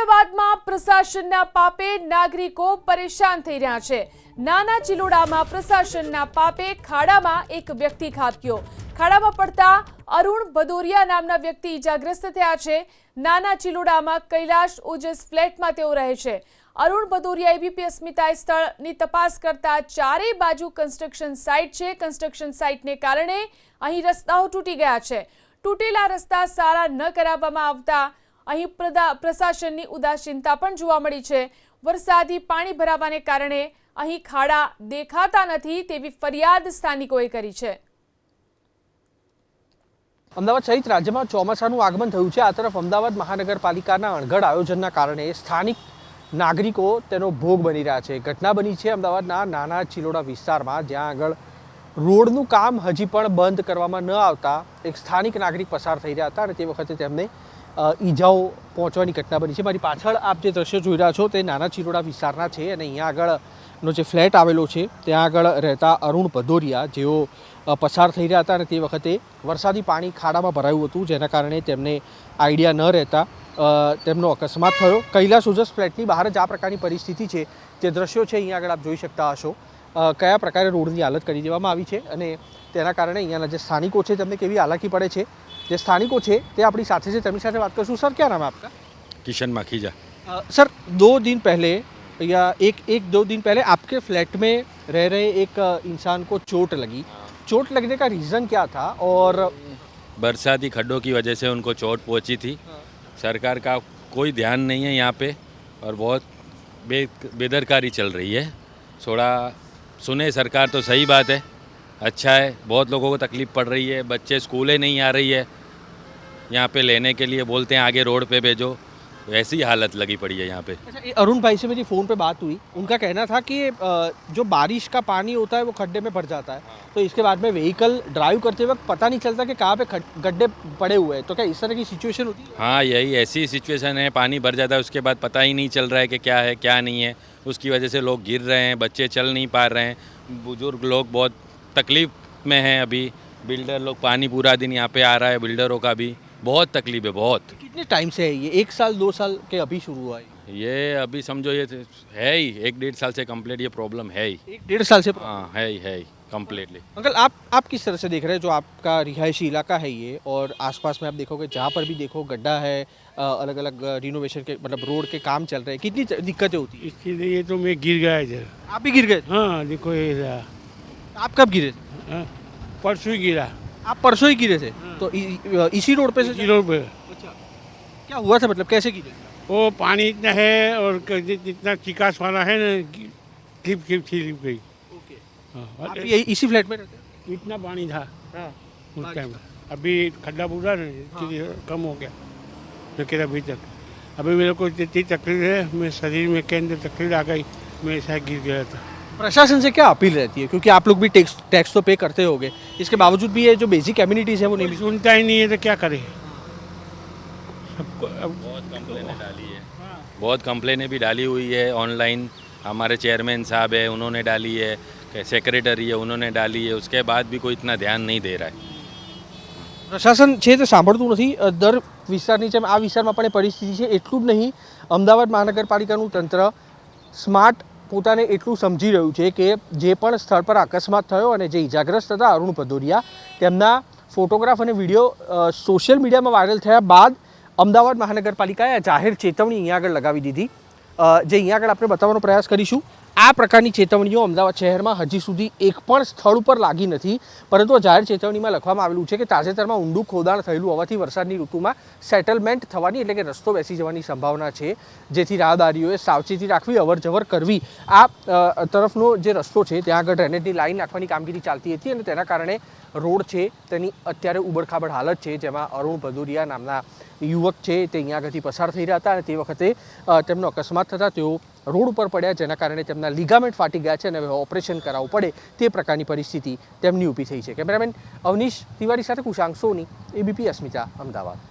અમદાવાદમાં પ્રશાસનના પાપે નાગરિકો પરેશાન થઈ રહ્યા છે. નાના ચિલોડામાં પ્રશાસનના પાપે ખાડામાં એક વ્યક્તિ ખાબક્યો. ખાડામાં પડતા અરુણ ભદોરિયા નામના વ્યક્તિ ઇજાગ્રસ્ત થયા છે. નાના ચિલોડામાં કૈલાશ ઓજસ ફ્લેટમાં તેઓ રહે છે. અરુણ ભદોરિયા એબીપી અસ્મિતાએ સ્થળની તપાસ કરતા ચારેય બાજુ કન્સ્ટ્રક્શન સાઇટ છે. કન્સ્ટ્રક્શન સાઇટને કારણે અહીં રસ્તાઓ તૂટી ગયા છે. તૂટેલા રસ્તા સારા ન કરાવવામાં આવતા અહીં પ્રશાસનની ઉદાસીનતા પણ જોવા મળી છે. વરસાદી પાણી ભરાવાને કારણે અહીં ખાડા દેખાતા નથી તેવી ફરિયાદ સ્થાનિકોએ કરી છે. અમદાવાદ સહિત રાજ્યમાં ચોમાસાનું આગમન થયું છે. આ તરફ અમદાવાદ મહાનગરપાલિકાના અણઘડ આયોજનના કારણે સ્થાનિક નાગરિકો તેનો ભોગ બની રહ્યા છે. ઘટના બની છે અમદાવાદના નાના ચિલોડા વિસ્તારમાં, જ્યાં આગળ રોડનું કામ હજી પણ બંધ કરવામાં ન આવતા એક સ્થાનિક નાગરિક પસાર થઈ રહ્યા હતા અને તે વખતે તેમને ઈજાઓ પહોંચવાની ઘટના બની છે. મારી પાછળ આપ જે દ્રશ્ય જોઈ રહ્યા છો તે નાના ચિરોડા વિસ્તારના છે અને અહીંયા આગળનો જે ફ્લેટ આવેલો છે ત્યાં આગળ રહેતા અરુણ ભદોરિયા, જેઓ પસાર થઈ રહ્યા હતા અને તે વખતે વરસાદી પાણી ખાડામાં ભરાયું હતું, જેના કારણે તેમને આઈડિયા ન રહેતા તેમનો અકસ્માત થયો. કૈલાસ ઉજસ ફ્લેટની બહાર જ આ પ્રકારની પરિસ્થિતિ છે. જે દ્રશ્યો છે, અહીંયા આગળ આપ જોઈ શકતા હશો. કયા પ્રકારે રોડની હાલત કરી દેવામાં આવી છે અને તેના કારણે અહીંયાના જે સ્થાનિકો છે તેમને કેવી હાલાકી પડે છે જે સ્થાનિકો છે તે આપણી સાથે છે તેમની સાથે વાત કરશું સર ક્યાં નામ है आपका किशन माखीजा अ, सर दो दिन पहले या एक एक दो दिन पहले आपके फ्लैट में रह रहे एक अ, इंसान को चोट लगी चोट लगने का रीज़न क्या था और बरसाती खड्डों की वजह से उनको चोट पहुंची थी सरकार का कोई ध्यान नहीं है यहाँ पे और बहुत बे बेदरकारी चल रही है थोड़ा सुने सरकार तो सही बात है। अच्छा है बहुत लोगों को तकलीफ़ पड़ रही है बच्चे स्कूलें नहीं आ रही है। यहाँ पे लेने के लिए बोलते हैं आगे रोड पे भेजो। ऐसी हालत लगी पड़ी है यहाँ पे। अच्छा अरुण भाई से मेरी फ़ोन पे बात हुई। उनका कहना था कि जो बारिश का पानी होता है वो खड्डे में भर जाता है। तो इसके बाद में व्हीकल ड्राइव करते वक्त पता नहीं चलता कि कहाँ पे गड्ढे पड़े हुए हैं। तो क्या इस तरह की सिचुएशन होती है? हाँ यही ऐसी सिचुएशन है पानी भर जाता है उसके बाद पता ही नहीं चल रहा है कि क्या है क्या नहीं है। उसकी वजह से लोग गिर रहे हैं बच्चे चल नहीं पा रहे हैं बुजुर्ग लोग बहुत तकलीफ में हैं अभी बिल्डर लोग पानी पूरा दिन यहाँ पे आ रहा है बिल्डरों का भी बहुत तकलीफ़ है बहुत। कितने टाइम से है ये? एक साल दो साल के अभी शुरू हुआ है। ये अभी समझो ये है ही एक डेढ़ साल से कंप्लीट ये प्रॉब्लम है ही। एक डेढ़ साल से हाँ है ही है ही कम्प्लीटली अंकल आप आप किस तरह से देख रहे हैं जो आपका रिहायशी इलाका है ये? और आसपास में आप देखोगे जहाँ पर भी देखो गड्ढा है अलग अलग रिनोवेशन के मतलब रोड के काम चल रहे हैं। कितनी दिक्कतें होती है? इसके लिए तो मैं गिर गया इधर। आप भी गिर गए? हाँ देखो ये आप कब गिरे? हाँ, परसों ही गिरा। आप परसों ही गिरे थे तो इ, इसी रोड पे से इसी रोड पे। अच्छा। क्या हुआ था मतलब कैसे गिरे वो पानी इतना है और जितना चिकास वाला है ना कि- क्लिप क्लिप गई। ओके। हाँ, आप यही इसी फ्लैट में रहते इतना पानी था हाँ। उस टाइम अभी खड्डा पूरा ना इसलिए कम हो गया। लेकिन अभी तक। अभी मेरे को जितनी तकलीफ़ है मेरे शरीर में के अंदर तकलीफ़ आ गई मैं ऐसा गिर गया था। प्रशासन से क्या अपील रहती है क्योंकि आप लोग भी टैक्स टैक्स तो पे करते होगे इसके बावजूद भी ये जो बेसिक कम्युनिटीज है वो नहीं कोई मिल सुनता ही नहीं है तो क्या करे सबको अब बहुत कंप्लेनें डाली है बहुत कंप्लेनें भी डाली हुई है ऑनलाइन हमारे चेयरमैन साहब है उन्होंने डाली है सेक्रेटरी है उन्होंने डाली है उसके बाद भी कोई इतना ध्यान नहीं दे रहा है પ્રશાસન છે તે સાંભળતું નથી અ, દર વિસ્તારની જેમ આ વિસ્તારમાં પણ એ પરિસ્થિતિ છે એટલું જ નહીં અમદાવાદ મહાનગરપાલિકાનું તંત્ર સ્માર્ટ પોતાને એટલું સમજી રહ્યું છે કે જે પણ સ્થળ પર અકસ્માત થયો અને જે ઇજાગ્રસ્ત હતા અરુણ ભદોરિયા, તેમના ફોટોગ્રાફ અને વીડિયો સોશિયલ મીડિયામાં વાયરલ થયા બાદ અમદાવાદ મહાનગરપાલિકાએ જાહેર ચેતવણી અહીંયા આગળ લગાવી દીધી. જે અહીંયા આગળ આપણે બતાવવાનો પ્રયાસ કરીશું. આ પ્રકારની ચેતવણીઓ અમદાવાદ શહેરમાં હજી સુધી એક પણ સ્થળ ઉપર લાગી નથી. પરંતુ જાહેર ચેતવણીમાં લખવામાં આવેલું છે કે તાજેતરમાં ઊંડું ખોદાણ થયેલું હોવાથી વરસાદની ઋતુમાં સેટલમેન્ટ થવાની એટલે કે રસ્તો બેસી જવાની સંભાવના છે. જેથી રાહદારીઓએ સાવચેતી રાખવી, અવરજવર કરવી. આ તરફનો જે રસ્તો છે, ત્યાં આગળ ડ્રેનેજની લાઈન નાખવાની કામગીરી ચાલતી હતી અને તેના કારણે રોડ છે, તેની અત્યારે ઉબડખાબડ હાલત છે, જેમાં અરુણ ભદુરિયા નામના યુવક છે તે અહીંયા આગળથી પસાર થઈ રહ્યા હતા અને તે વખતે તેમનો અકસ્માત થતાં તેઓ રોડ ઉપર પડ્યા જેના કારણે તેમના લિગામેન્ટ ફાટી ગયા છે અને હવે ઓપરેશન કરાવવું પડે તે પ્રકારની પરિસ્થિતિ તેમની ઊભી થઈ છે. કેમેરામેન અવનીશ તિવારી સાથે કુશાંક સોની, એબીપી અસ્મિતા, અમદાવાદ.